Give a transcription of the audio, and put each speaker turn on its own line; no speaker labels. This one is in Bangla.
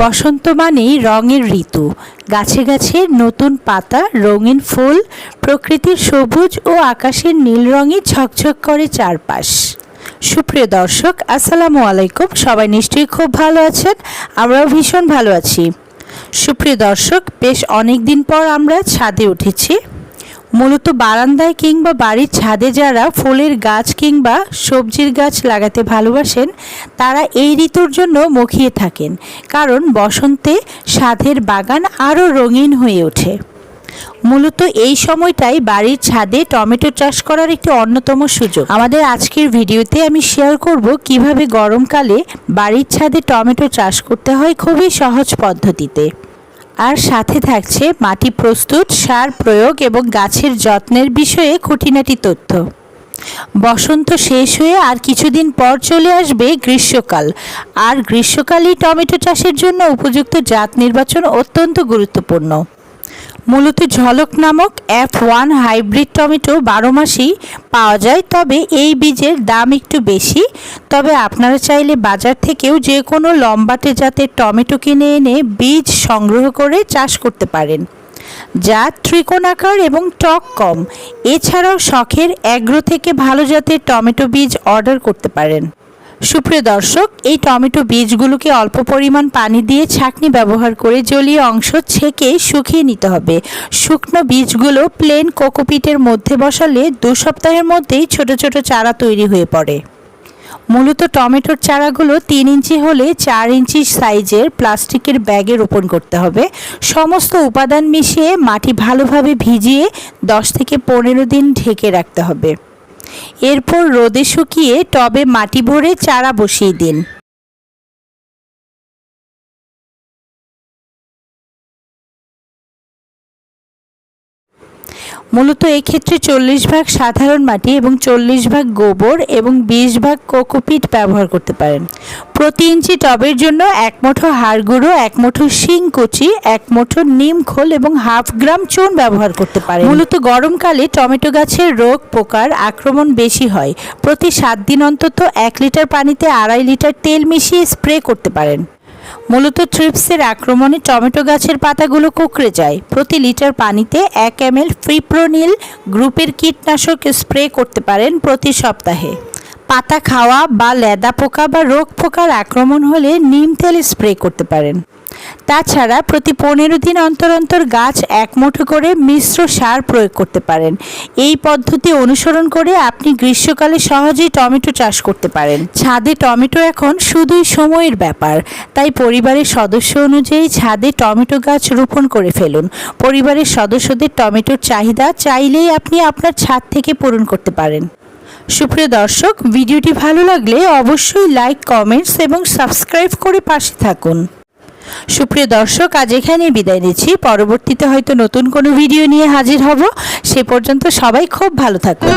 বসন্ত মানেই রঙের ঋতু। গাছে গাছে নতুন পাতা, রঙিন ফুল, প্রকৃতির সবুজ ও আকাশের নীল রঙে ঝকঝক করে চারপাশ। সুপ্রিয় দর্শক, আসসালামু আলাইকুম। সবাই নিশ্চয়ই খুব ভালো আছেন, আমরাও ভীষণ ভালো আছি। সুপ্রিয় দর্শক, বেশ অনেক দিন পর আমরা ছাদে উঠেছি। মূলত বারান্দায় কিংবা বাড়ির ছাদে যারা ফুলের গাছ কিংবা সবজির গাছ লাগাতে ভালোবাসেন, তারা এই ঋতুর জন্য মুখিয়ে থাকেন, কারণ বসন্তে স্বাদের বাগান আরও রঙিন হয়ে ওঠে। মূলত এই সময়টাই বাড়ির ছাদে টমেটো চাষ করার একটি অন্যতম সুযোগ। আমাদের আজকের ভিডিওতে আমি শেয়ার করব কীভাবে গরমকালে বাড়ির ছাদে টমেটো চাষ করতে হয় খুবই সহজ পদ্ধতিতে। আর সাথে থাকছে মাটি প্রস্তুত, সার প্রয়োগ এবং গাছের যত্নের বিষয়ে খুঁটিনাটি তথ্য। বসন্ত শেষ হয়ে আর কিছুদিন পর চলে আসবে গ্রীষ্মকাল। আর গ্রীষ্মকালই টমেটো চাষের জন্য উপযুক্ত জাত নির্বাচন অত্যন্ত গুরুত্বপূর্ণ। মূলত ঝলক নামক এফ ওয়ান হাইব্রিড টমেটো বারো মাসেই পাওয়া যায়, তবে এই বীজের দাম একটু বেশি। তবে আপনারা চাইলে বাজার থেকেও যে কোনো লম্বাটে জাতের টমেটো কিনে এনে বীজ সংগ্রহ করে চাষ করতে পারেন। যা ত্রিকোণাকার এবং টক কম। এছাড়াও শখের অ্যাগ্রো থেকে ভালো জাতের টমেটো বীজ অর্ডার করতে পারেন। সুপ্রিয় দর্শক, এই টমেটো বীজগুলোকে অল্প পরিমাণ পানি দিয়ে ছাঁকনি ব্যবহার করে জলীয় অংশ ছেঁকে শুকিয়ে নিতে হবে। শুকনো বীজগুলো প্লেন কোকোপিটের মধ্যে বসালে দু সপ্তাহের মধ্যেই ছোট ছোট চারা তৈরি হয়ে পড়ে। মূলত টমেটোর চারাগুলো তিন ইঞ্চি হলে চার ইঞ্চি সাইজের প্লাস্টিকের ব্যাগে রোপণ করতে হবে। সমস্ত উপাদান মিশিয়ে মাটি ভালোভাবে ভিজিয়ে দশ থেকে পনেরো দিন ঢেকে রাখতে হবে। এরপর রোদে শুকিয়ে টবে মাটি ভরে চারা বসিয়ে দিন। মূলত এক্ষেত্রে চল্লিশ ভাগ সাধারণ মাটি এবং চল্লিশ ভাগ গোবর এবং বিশ ভাগ কোকোপিট ব্যবহার করতে পারেন। প্রতি ইঞ্চি টবের জন্য এক মুঠো হাড় গুঁড়ো এক মুঠো শিং কুচি এক মুঠো নিম খোল এবং হাফ গ্রাম চুন ব্যবহার করতে পারেন। মূলত গরমকালে টমেটো গাছের রোগ, পোকার আক্রমণ বেশি হয়। প্রতি সাত দিন অন্তত এক লিটার পানিতে আড়াই লিটার তেল মিশিয়ে স্প্রে করতে পারেন। মূলত ট্রিপসের আক্রমণে টমেটো গাছের পাতাগুলো কুকড়ে যায়। প্রতি লিটার পানিতে এক এম এল ফ্রিপ্রোনিল গ্রুপের কীটনাশক স্প্রে করতে পারেন প্রতি সপ্তাহে। পাতা খাওয়া বা লেদা পোকা বা রোগ পোকার আক্রমণ হলে নিম তেল স্প্রে করতে পারেন। তাছাড়া প্রতি পনেরো দিন অন্তর অন্তর গাছ এক মুঠো করে মিশ্র সার প্রয়োগ করতে পারেন। এই পদ্ধতি অনুসরণ করে আপনি গ্রীষ্মকালে সহজেই টমেটো চাষ করতে পারেন। ছাদে টমেটো এখন শুধুই সময়ের ব্যাপার। তাই পরিবারের সদস্য অনুযায়ী ছাদে টমেটো গাছ রোপণ করে ফেলুন। পরিবারের সদস্যদের টমেটোর চাহিদা চাইলেই আপনি আপনার ছাদ থেকে পূরণ করতে পারেন। সুপ্রিয় দর্শক, ভিডিওটি ভালো লাগলে অবশ্যই লাইক কমেন্টস এবং সাবস্ক্রাইব করে পাশে থাকুন। সুপ্রিয় দর্শক, আজ এখানে বিদায় নিচ্ছি। পরবর্তীতে হয়তো নতুন কোনো ভিডিও নিয়ে হাজির হব। সে পর্যন্ত সবাই খুব ভালো থাকুন।